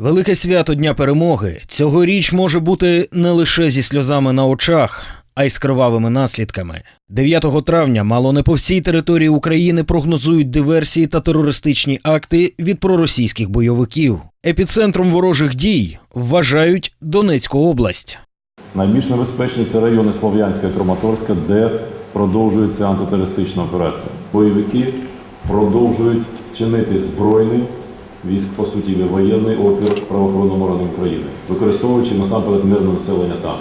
Велике свято Дня перемоги цьогоріч може бути не лише зі сльозами на очах, а й з кривавими наслідками. 9 травня мало не по всій території України прогнозують диверсії та терористичні акти від проросійських бойовиків. Епіцентром ворожих дій вважають Донецьку область. Найбільш небезпечні це райони Слов'янська і Краматорська, де продовжується антитерористична операція. Бойовики продовжують чинити збройний військ, по суті, воєнний опір правоохоронним органам України, використовуючи насамперед мирне населення там.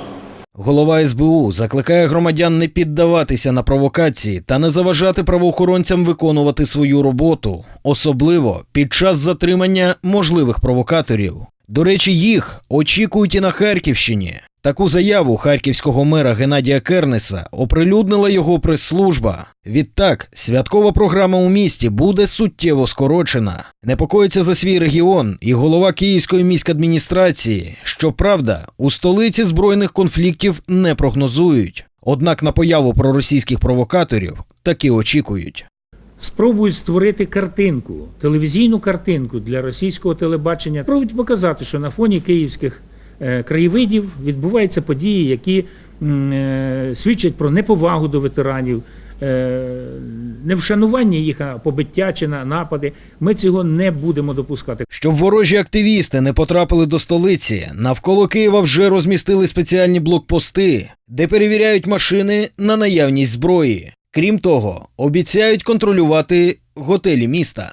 Голова СБУ закликає громадян не піддаватися на провокації та не заважати правоохоронцям виконувати свою роботу, особливо під час затримання можливих провокаторів. До речі, їх очікують і на Харківщині. Таку заяву харківського мера Геннадія Кернеса оприлюднила його прес-служба. Відтак, святкова програма у місті буде суттєво скорочена. Непокоїться за свій регіон і голова Київської міськадміністрації. Щоправда, у столиці збройних конфліктів не прогнозують. Однак на появу проросійських провокаторів таки очікують. спробують створити картинку, телевізійну картинку для російського телебачення. Спробують показати, що на фоні київських краєвидів відбуваються події, які е, свідчать про неповагу до ветеранів, е, невшанування їх а побиття чи на напади. Ми цього не будемо допускати. Щоб ворожі активісти не потрапили до столиці, навколо Києва вже розмістили спеціальні блокпости, де перевіряють машини на наявність зброї. Крім того, обіцяють контролювати готелі міста.